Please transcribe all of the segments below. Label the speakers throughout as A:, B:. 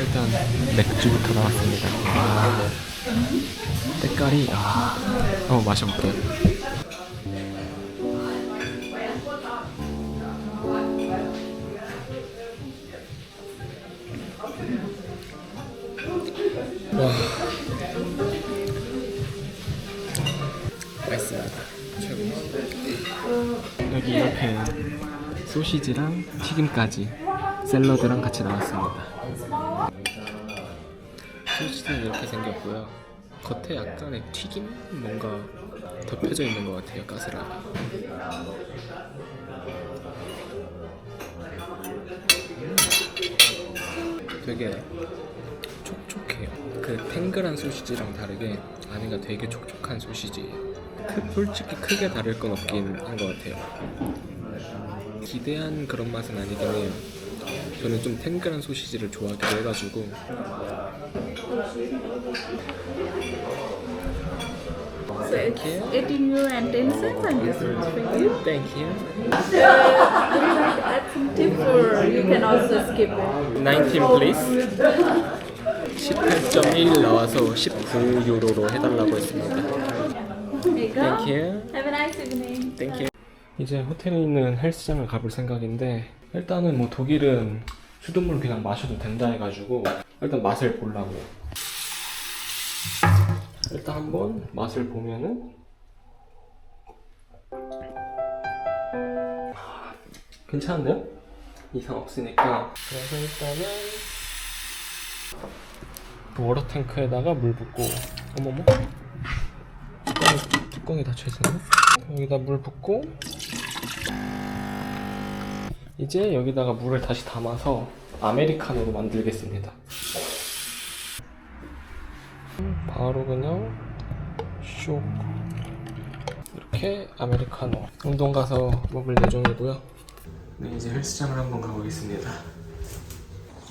A: 일단 맥주부터 나왔습니다. 아, 때깔이 아, 한번 마셔볼게요. 와, 맛있습니다. 최고. 여기 옆에 소시지랑 튀김까지 샐러드랑 같이 나왔습니다. 소시지는 이렇게 생겼고요. 겉에 약간의 튀김 뭔가 덮여져 있는 것 같아요. 까스라가. 되게 촉촉해요. 그 탱글한 소시지랑 다르게 안에가 되게 촉촉한 소시지예요. 크- 솔직히 크게 다를 건 없긴 한 것 같아요. 기대한 그런 맛은 아니긴 해요. 저는 좀 탱글한 소시지를 좋아하기도 해가지고
B: So it's 18 euro and 10 cents and this is for you.
A: Thank you.
B: Would you like to add some tips or you can also skip it?
A: 19 please. 18.1 나와서 19 유로로 해달라고 했습니다.
B: There you go.
A: Thank you.
B: Have a nice evening.
A: Thank you. 이제 호텔에 있는 헬스장을 가볼 생각인데 일단은 뭐 독일은 수돗물 그냥 마셔도 된다 해가지고 일단 맛을 보려고요. 일단 한번 맛을 보면은. 아, 괜찮은데요? 이상 없으니까. 그래서 일단은 그 워터 탱크에다가 물 붓고. 어머머. 뚜껑이, 뚜껑이 닫혀 있었네 여기다 물 붓고. 이제 여기다가 물을 다시 담아서 아메리카노로 만들겠습니다. 바로 그냥 쇽 이렇게 아메리카노 운동 가서 먹을 예정이고요. 네 이제 헬스장을 한번 가보겠습니다.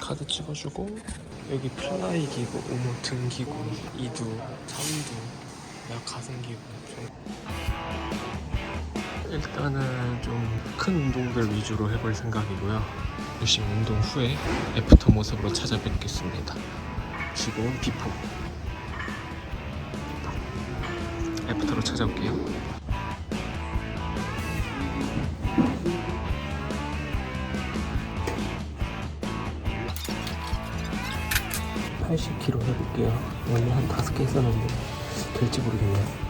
A: 카드 찍어주고 여기 플라이 기구, 오모 등 기구, 이두, 삼두, 약 가슴 기구. 일단은 좀 큰 운동들 위주로 해볼 생각이고요. 열심히 운동 후에 애프터 모습으로 찾아뵙겠습니다. 지금 비포. 애프터로 찾아올게요. (80kg) 해볼게요 원래 한 다섯 개 했었는데 될지 모르겠네요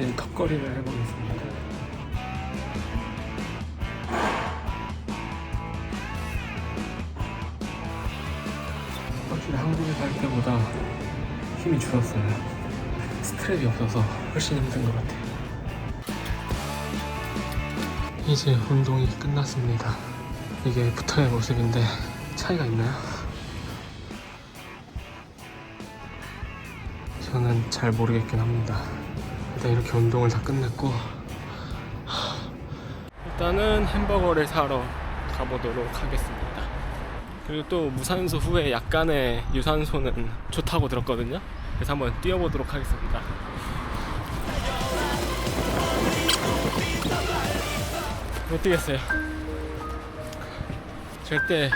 A: 이제 턱걸이를 해보겠습니다. 확실히 한국에 살 때보다 힘이 줄었어요. 스트랩이 없어서 훨씬 힘든 것 같아요. 이제 운동이 끝났습니다. 이게 붙어의 모습인데 차이가 있나요? 저는 잘 모르겠긴 합니다. 일단 이렇게 운동을 다 끝냈고 하, 일단은 햄버거를 사러 가보도록 하겠습니다. 그리고 또 무산소 후에 약간의 유산소는 좋다고 들었거든요. 그래서 한번 뛰어보도록 하겠습니다. 못 뛰겠어요. 절대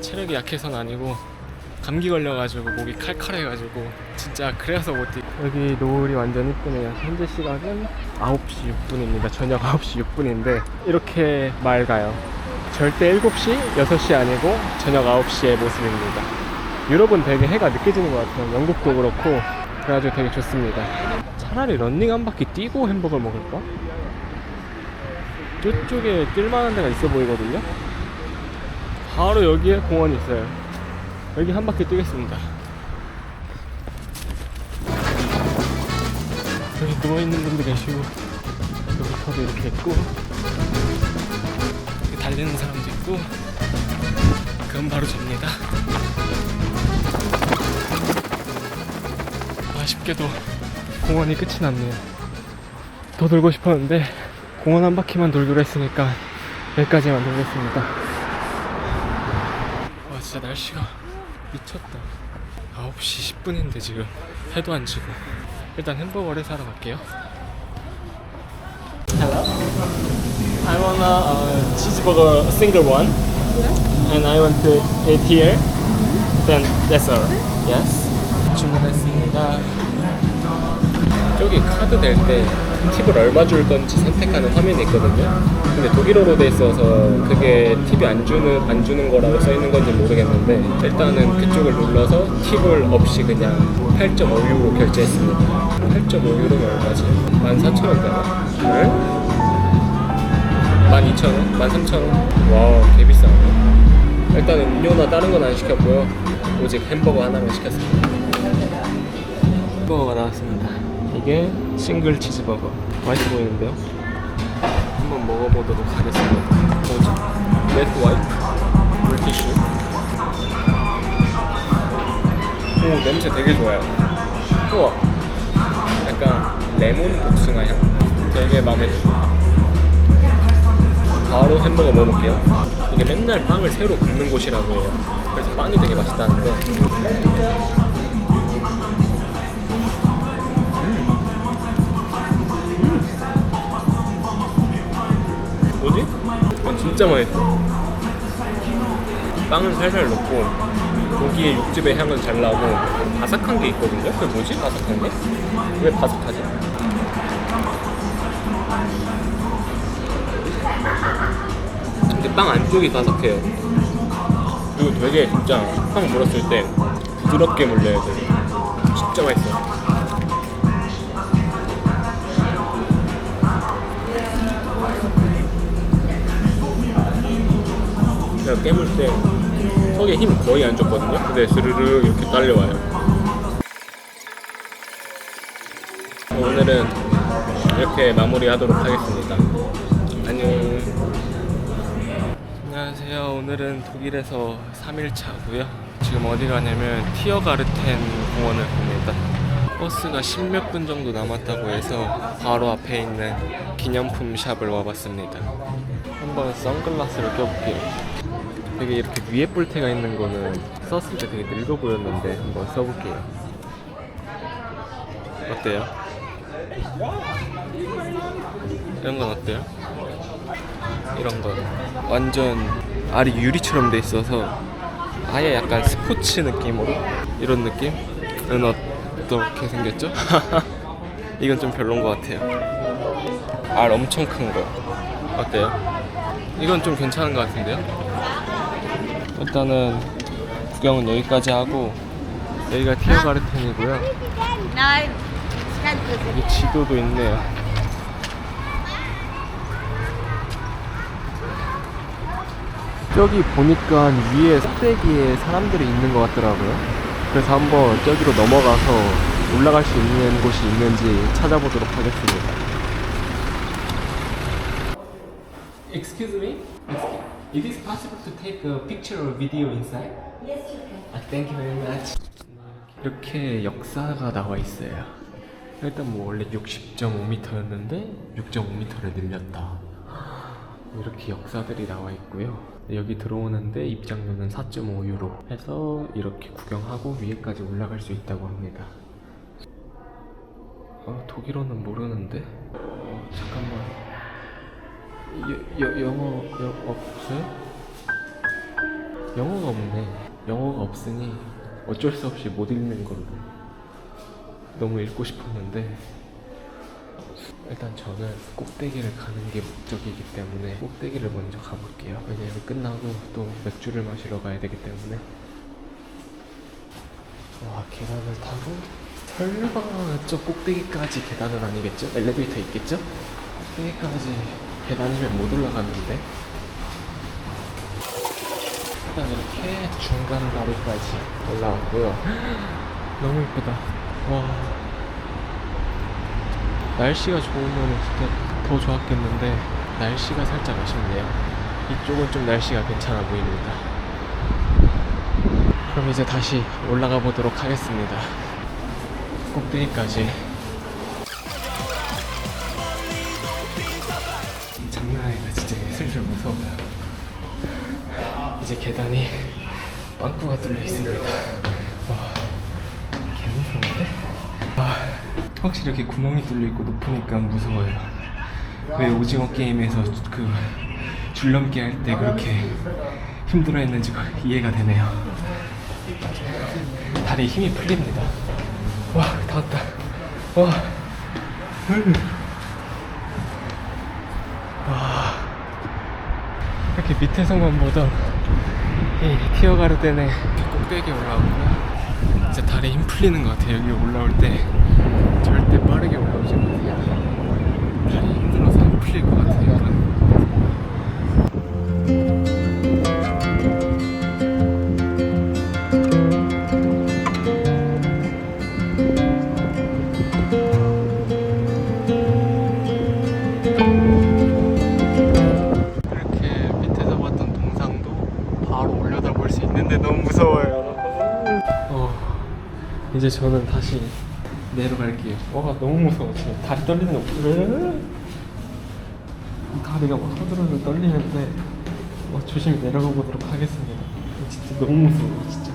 A: 체력이 약해서는 아니고 감기 걸려가지고 목이 칼칼해가지고 진짜 그래서 못 뛰. 여기 노을이 완전 이쁘네요. 현재 시각은 9시 6분입니다. 저녁 9시 6분인데 이렇게 맑아요. 절대 7시, 6시 아니고 저녁 9시의 모습입니다. 유럽은 되게 해가 늦게 지는 것 같아요. 영국도 그렇고 그래가지고 되게 좋습니다. 차라리 런닝 한 바퀴 뛰고 햄버거를 먹을까? 저쪽에 뛸만한 데가 있어 보이거든요. 바로 여기에 공원이 있어요. 여기 한 바퀴 뛰겠습니다. 여기 누워있는 분도 계시고, 여기서도 이렇게 있고, 여기 달리는 사람도 있고, 그건 바로 접니다. 아쉽게도 공원이 끝이 났네요. 더 돌고 싶었는데 공원 한 바퀴만 돌기로 했으니까 여기까지만 돌겠습니다. 와 진짜 날씨가 미쳤다. 9시 10분인데 지금 해도 안 지고 일단 햄버거를 사러 갈게요. Hello. I want a cheeseburger single one. And I want to eat here. Then that's all. Yes. 주문했습니다. 저기 카드 낼때 팁을 얼마 줄 건지 선택하는 화면이 있거든요. 근데 독일어로 돼 있어서 그게 팁이 안 주는 안 주는 거라고 써 있는 건지 모르겠는데 일단은 그쪽을 눌러서 팁을 없이 그냥 8.5유로 결제했습니다. 8.5유로면 얼마지? 14,000원 되나? 네? 12,000원? 13,000원? 와, 개 비싸네. 일단은 음료나 다른 건 안 시켰고요. 오직 햄버거 하나만 시켰습니다. 햄버거가 나왔습니다. 이게 싱글 치즈버거. 맛있어 보이는데요? 한번 먹어보도록 하겠습니다. 레드 와이트? 물티슈? 오, 냄새 되게 좋아요. 우와. 약간 레몬 복숭아 향. 되게 마음에 들어요. 바로 햄버거 먹어볼게요. 이게 맨날 빵을 새로 굽는 곳이라고 해요. 그래서 빵이 되게 맛있다는데. 뭐지? 이건 진짜 맛있어. 빵은 살살 넣고 고기의 육즙의 향은 잘 나고 바삭한 게 있거든요. 그게 뭐지? 바삭한 게? 왜 바삭하지? 근데 빵 안쪽이 바삭해요. 그리고 되게 진짜 빵 물었을 때 부드럽게 물려야 돼요. 진짜 맛있어요. 제가 깨물 때 속에 힘 거의 안 줬거든요. 근데 스르르 이렇게 딸려와요. 오늘은 이렇게 마무리하도록 하겠습니다. 안녕. 안녕하세요. 오늘은 독일에서 3일차고요. 지금 어디 가냐면 티어가르텐 공원을 갑니다. 버스가 10몇 분 정도 남았다고 해서 바로 앞에 있는 기념품 샵을 와봤습니다. 한번 선글라스를 껴볼게요. 되게 이렇게 위에 뿔테가 있는 거는 썼을 때 되게 늙어 보였는데 한번 써볼게요. 어때요? 이런 건 어때요? 이런 건 완전 알이 유리처럼 돼 있어서 아예 약간 스포츠 느낌으로 이런 느낌은 어떻게 생겼죠? 이건 좀 별론 것 같아요. 알 엄청 큰 거. 어때요? 이건 좀 괜찮은 것 같은데요? 일단은 구경은 여기까지 하고 여기가 티어가르텐이고요. 여기 지도도 있네요. 저기 보니까 위에 꼭대기에 사람들이 있는 것 같더라고요. 그래서 한번 저기로 넘어가서 올라갈 수 있는 곳이 있는지 찾아보도록 하겠습니다. Excuse me? Is it possible to take a picture or video inside? Yes, you can. thank you very much. 이렇게 역사가 나와 있어요. 일단 뭐 원래 60.5m였는데 6.5m를 늘렸다. 이렇게 역사들이 나와 있고요. 여기 들어오는데 입장료는 4.5 유로 해서 이렇게 구경하고 위에까지 올라갈 수 있다고 합니다. 어, 독일어는 모르는데? 어, 잠깐만. 여, 여, 영어, 여, 없어요? 영어가 없네. 영어가 없으니 어쩔 수 없이 못 읽는 걸로. 너무 읽고 싶었는데 일단 저는 꼭대기를 가는 게 목적이기 때문에 꼭대기를 먼저 가볼게요. 왜냐면 끝나고 또 맥주를 마시러 가야 되기 때문에 와 계단을 타고 설마 저 꼭대기까지 계단은 아니겠죠? 엘리베이터 있겠죠? 꼭대기까지 계단이면 못 올라가는데 일단 이렇게 중간 다리까지 올라왔고요. 너무 이쁘다. 와. 날씨가 좋으면 진짜 더 좋았겠는데 날씨가 살짝 아쉽네요. 이쪽은 좀 날씨가 괜찮아 보입니다. 그럼 이제 다시 올라가 보도록 하겠습니다. 꼭대기까지 계단이 빵꾸가 뚫려 있습니다 와 개무서운데? 아, 확실히 이렇게 구멍이 뚫려 있고 높으니까 무서워요 왜 오징어 게임에서 그 줄넘기 할 때 그렇게 힘들어했는지가 이해가 되네요 다리에 힘이 풀립니다 와, 다 왔다. 와. 와. 이렇게 밑에서만 보던 이 티어가르덴의 꼭대기에 올라오고요. 진짜 다리에 힘 풀리는 것 같아요. 여기 올라올 때 절대 빠르게 올라오지 마세요. 다리 힘들어서 힘 풀릴 것 같아요. 무 무서워요. 어, 이제 저는 다시 내려갈게요. 와 너무 무서워 지금 다리 떨리는 거? 다리가 막 서들어서 떨리는데 어, 조심히 내려가 보도록 하겠습니다. 진짜 너무 무서워 진짜.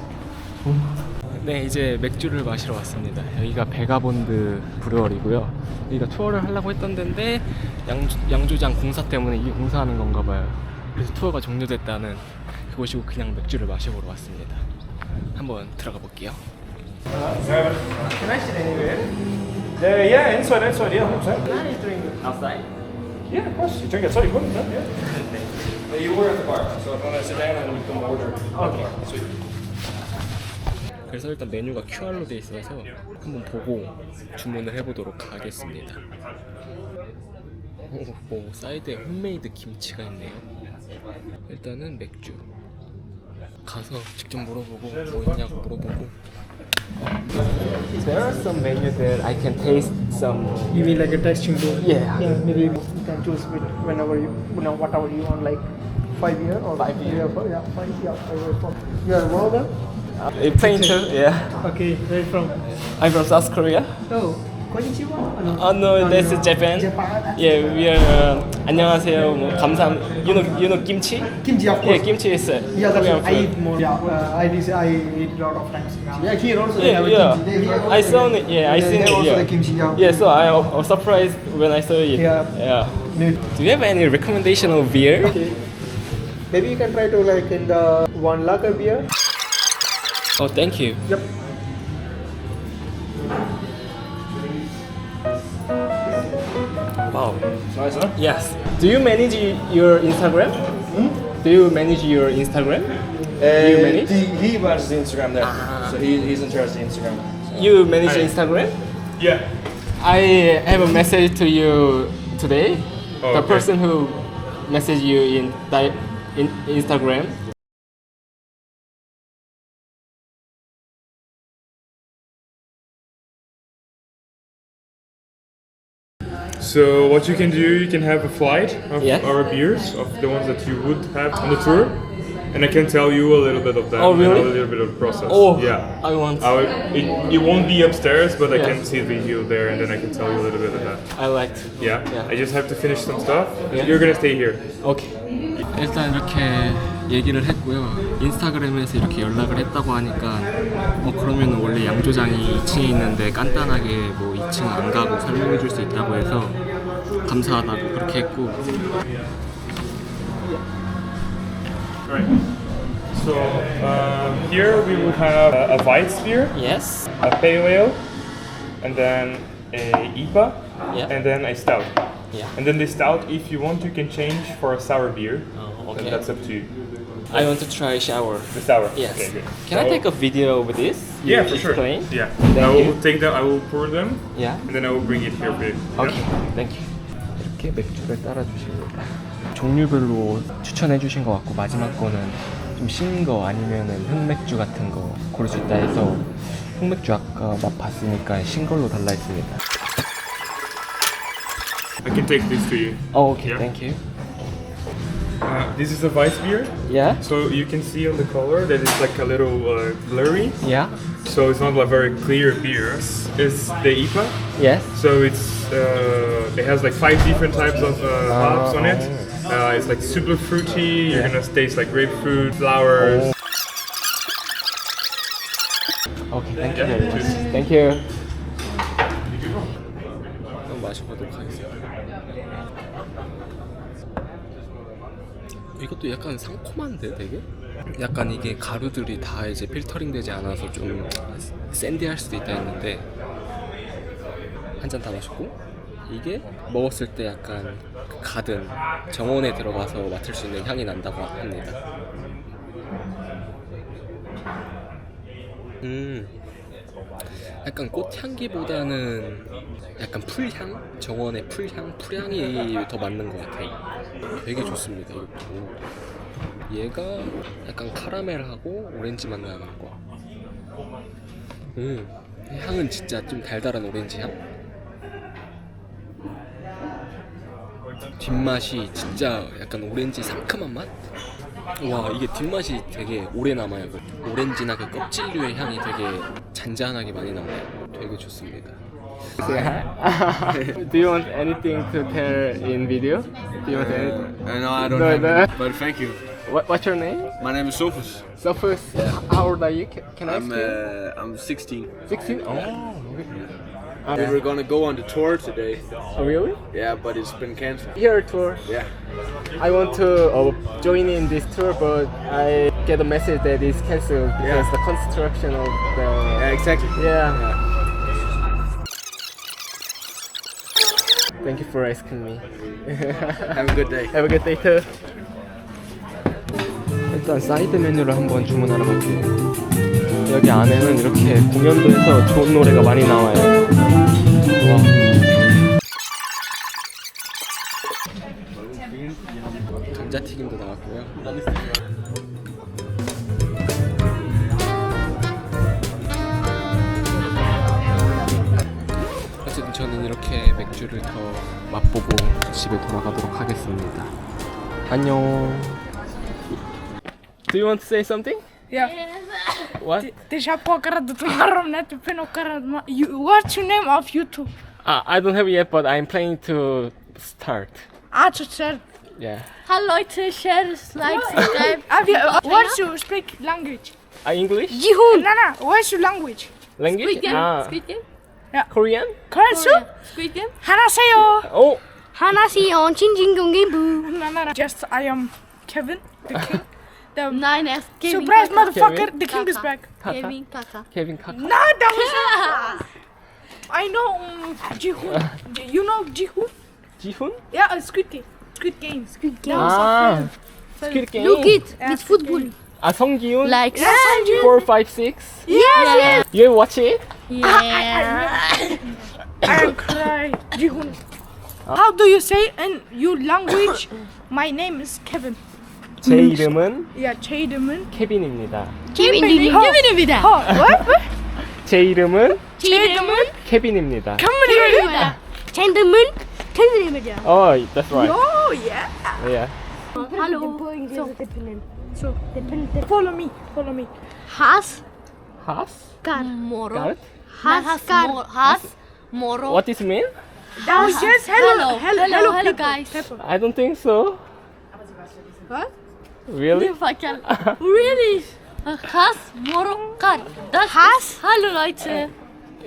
A: 네 이제 맥주를 마시러 왔습니다. 여기가 베가본드 브루어리고요. 여기가 투어를 하려고 했던 데인데 양조, 양조장 공사 때문에 이게 공사하는 건가 봐요. 그래서 투어가 종료됐다는 그곳이고 그냥 맥주를 마셔보러 왔습니다. 한번 들어가 볼게요. Can I sit anywhere?
C: Uh, yeah, inside, inside, yeah, 100%.
A: Can I drink outside?
C: Yeah, of course. You drink outside, you wouldn't, yeah. you were at the bar, so if you want to sit down and you can order.
A: Okay. Sweet. 그래서 일단 메뉴가 QR로 돼 있어서 한번 보고 주문을 해보도록 하겠습니다. 오, 뭐 사이드에 홈메이드 김치가 있네요. 일단은 맥주. 가서 직접 물어보고 뭐 있냐고 물어보고. There are some menu that I can taste some.
D: You mean like a tasting room?
A: Yeah.
D: Yeah, maybe you can choose with whenever you, you know, whatever you want, like five year or
A: Five year.
D: Yeah, five, yeah, five, yeah, five years from. You are one of them?
A: A painter, yeah.
D: Okay, where you from?
A: I'm from South Korea.
D: Oh, konnichiwa. Oh, no.
A: Oh no, that's Japan.
D: Japan.
A: Yeah, we are. Uh, 안녕하세요. 뭐 감사. You know, you know kimchi?
D: Kimchi, of
A: Yeah,
D: course.
A: kimchi is uh,
D: Yeah, that's
A: Korean
D: what I
A: food.
D: eat more. Yeah, uh, I did, I eat a lot of times. Yeah, here also they
A: Yeah,
D: have a
A: yeah.
D: kimchi. They, here also
A: I
D: they-
A: saw it. Yeah, I
D: they-
A: seen
D: they
A: it.
D: also
A: Yeah.
D: the kimchi. Yeah.
A: Yeah, so I was surprised when I saw it.
D: Yeah.
A: Yeah.
D: Need-
A: Do you have any recommendation of beer?
D: Okay. Maybe you can try to like in the one lager beer.
A: Oh, thank you.
D: Yep.
A: Wow.
C: Nice, huh?
A: Yes. Do you manage your Instagram? Do you manage your Instagram?
C: Uh,
A: you manage?
C: He, he manages the Instagram there,
A: Ah.
C: so he, he's in charge of the Instagram.
A: You manage
C: Hi.
A: Instagram?
C: Yeah.
A: I have a message to you today.
C: Oh,
A: the
C: okay.
A: person who messaged you in, di- in Instagram.
E: So what you can do, you can have a flight of
A: Yeah.
E: our beers, of the ones that you would have on the tour, and I can tell you a little bit of them
A: Oh, really?
E: and a little bit of the process.
A: Oh,
E: yeah.
A: I want.
E: I will, it, it won't be upstairs, but I
A: Yeah.
E: can see the video there, and then I can tell you a little bit of that.
A: I like.
E: Yeah.
A: Yeah.
E: I just have to finish some stuff.
A: Yeah.
E: You're gonna stay here.
A: 오케이. 일단 이렇게 얘기를 했고요. 인스타그램에서 이렇게 연락을 했다고 하니까 뭐 그러면 원래 양조장이 2층에 있는데 간단하게 뭐 2층 안 가고 설명해 줄 수 있다고 해서 감사하다고 그렇게 했고.
E: So um, here we will have a, a Weiss beer,
A: Yes.
E: a pale ale, and then a IPA,
A: Yeah.
E: and then a stout.
A: Yeah.
E: And then the stout, if you want, you can change for a sour beer.
A: Oh, okay.
E: that's up to you.
A: I want to try shower.
E: The sour.
A: Yes.
E: Okay, good.
A: Can I take a video with this? You
E: Yeah, for sure.
A: explain?
E: Yeah.
A: Thank
E: I will
A: you.
E: take them. I will pour them,
A: Yeah.
E: and then I will bring it here for you.
A: 오케이, 땡큐. 이렇게 맥주를 따라 주십니다. 종류별로 추천해 주신 것 같고 마지막 거는 좀 신 거 아니면은 흑맥주 같은 거 고를 수 있다 해서 흑맥주 아까 맛 봤으니까 신 걸로 달라 했습니다.
E: I can take this to you.
A: 어, 오케이,
E: Yeah.
A: 땡큐.
E: Uh, this is a Weiss beer.
A: Yeah.
E: So you can see on the color that it's like a little uh, blurry.
A: Yeah.
E: So it's not like very clear beer. It's the IPA.
A: Yes.
E: So it's uh, it has like five different types of uh, hops on it. Uh, it's like super fruity. You're gonna taste like grapefruit, flowers.
A: 오케이, 땡큐 very much. 땡큐. 한번 마셔보도록 하겠습니다. 이것도 약간 상콤한데 되게? 약간 이게 가루들이 다 이제 필터링 되지 않아서 좀 샌디할 수도 있다 했는데 한 잔 다 마셨고 이게 먹었을 때 약간 그 가든 정원에 들어가서 맡을 수 있는 향이 난다고 합니다. 음, 약간 꽃향기보다는 약간 풀향? 정원의 풀향? 풀향이 더 맞는 것 같아요. 되게 좋습니다, 이것도. 얘가 약간 카라멜하고 오렌지 맛 나는 거. 음, 향은 진짜 좀 달달한 오렌지 향? 뒷맛이 진짜 약간 오렌지 상큼한 맛? 와 이게 뒷맛이 되게 오래 남아요 그 오렌지나 그 껍질류의 향이 되게 잔잔하게 많이 남아요 되게 좋습니다 Do you want anything to tell in video? Do you want anything?
F: Uh, no, I don't
A: No,
F: have
A: no.
F: it, but thank you.
A: What, what's your name?
F: My name is Sophus.
A: So first, how old are you? Can, can I ask
F: I'm
A: you?
F: uh, I'm 16.
A: 16? Oh,
F: We were gonna go on the tour today.
A: oh really?
F: Yeah, but it's been cancelled.
A: Here tour.
F: Yeah.
A: I want to uh, join in this tour, but I get a message that it's cancelled because
F: Yeah.
A: the construction of the
F: Yeah, exactly.
A: Yeah. Thank you for asking me.
F: Have a good day.
A: Have a good day too. 일단 사이드 메뉴를 한번 주문하러 갈게요. 여기 안에는 이렇게 공연도에서 좋은 노래가 많이 나와요. 와. 감자튀김도 나왔고요. 어쨌든 저는 이렇게 맥주를 더 맛보고 집에 돌아가도록 하겠습니다. 안녕. Do you want to say something?
G: Ja.
A: What?
G: Het is jouw pokker dat waarom net de pin elkaar ma- you What's your name of YouTube?
A: Uh, I don't have it yet, but I'm planning to start.
G: Ah, het is
A: Yeah.
H: Hallo Leute, share, like, subscribe.
G: Have you, what's your speak language?
A: Uh, English?
G: Jihoon. No, no. What's your language?
A: Language?
H: Squid Game.
A: Ah,
H: Squid Game.
A: Korean?
G: Korean.
H: Squid Game.
G: 하나세요.
A: Oh,
H: 하나시요 징징경기부.
G: No, no, no. Just I am Kevin, the king. The
H: Nein, er ist Kevin
G: surprise
H: Kaka.
G: motherfucker. The king is
H: Kaka.
G: back.
H: Kevin Kaka.
A: Kevin Kaka.
G: No, that was. I know um, Jihoon. You know Jihoon?
A: Jihoon?
G: Yeah, uh, Squid Game. Squid Game. Squid Game.
A: Ah, Squid Game.
H: Look it,
G: Yeah,
H: mit
G: Squid
H: Football.
G: Game.
A: Ah, Songgyun?
H: Like.
A: Four, five, six.
G: Yes, yes.
A: You watch it?
H: Yeah.
G: I am crying. Jihoon. How do you say in your language? My name is Kevin.
A: 제 이름은
G: Yeah, Chademan.
A: 케빈입니다.
H: Kevin,
G: Kevin,
H: Kevin wieder.
G: Oh, what? what?
A: 제 이름은. 케빈입니다.
H: Wieder. Chademan. Kevin wieder.
A: Oh, that's right.
G: Oh, yeah.
A: Yeah.
H: Hallo. So.
G: So, follow me. Follow me.
H: Has.
A: Has?
H: Moro.
A: Got?
H: Has. Moro. Has. Moro.
A: What it mean?
G: Oh, yes. Hello.
H: Hello.
G: Hello,
H: Hello, hello, guys.
G: People.
A: I don't think so.
G: What?
A: Really?
H: Fucking really? Has Moro Kar. Das Has. Hallo Leute.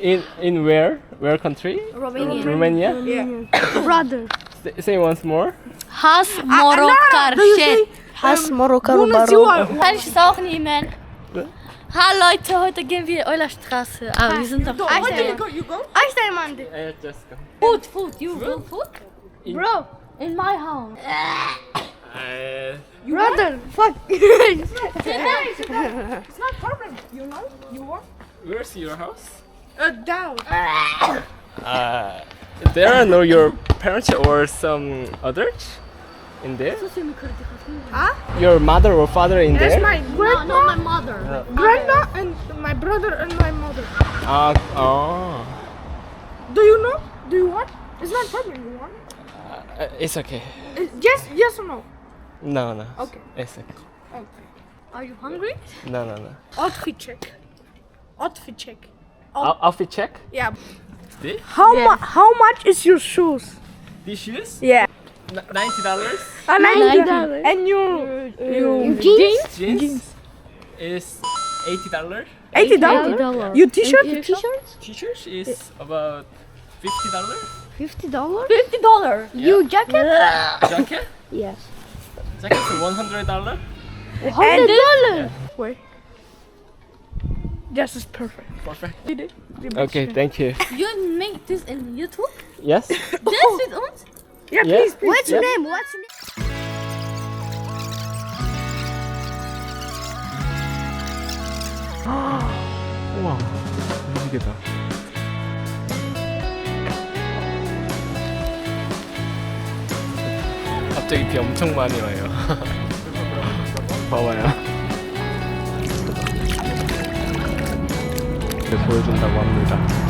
A: In in where? Where country?
H: Romania.
A: Romania?
G: Yeah.
H: Brother.
A: Say, say once more.
H: Has Moro Kar. Shit.
G: Has Morocco Baro.
H: Kann ich es auch nehmen? Hallo Leute, heute gehen wir Eulerstraße. Aber wir sind doch
G: Where do you go? You go?
H: Eichsteinmann.
A: Uh, just go.
H: Food, food. You will food? Bro, in my house.
A: Uh,
H: Brother, fuck.
G: It's not problem. You know? You want?
A: where's your house?
G: Uh, down.
A: Uh, there are no your parents or some others in there.
G: Huh?
A: Your mother or father in
G: There's
A: there?
G: my
H: no,
G: grandma,
H: no, my mother.
G: grandma, and my brother and my mother.
A: Ah, oh,
G: Do you know? Do you want? It's not problem. You want?
A: uh, it's okay.
G: Uh, yes, yes or no?
A: No, no.
G: Okay.
A: It's
H: Are you hungry?
A: no, no, no.
G: Outfit check. Outfit check.
A: Out- outfit check.
G: Yeah.
A: This?
G: How much? How much is your shoes?
A: These shoes?
G: Yeah.
A: Ninety dollars.
G: Uh,
H: $90.
G: $90. And your your
H: Jeans?
A: Jeans is eighty dollars.
G: eighty
H: Eighty
G: dollars.
H: dollars.
G: Your t-shirt?
H: Your t-shirts?
A: T-shirts is about fifty dollars.
H: Fifty dollars. Fifty dollars. You jacket?
A: Jacket?
H: Yes
A: Jacket is one hundred dollar.
H: Hundred dollars.
G: Wait. This is perfect.
A: Perfect.
G: Did it?
A: Okay, thank you.
H: You make this in YouTube?
A: Yes.
H: Dance with us?
G: Yeah,
A: Yeah.
G: please, please.
H: What's your name? What's your name?
A: 우와, 무지개다. 갑자기 비 엄청 많이 와요. 봐봐요. 보여준다고 합니다.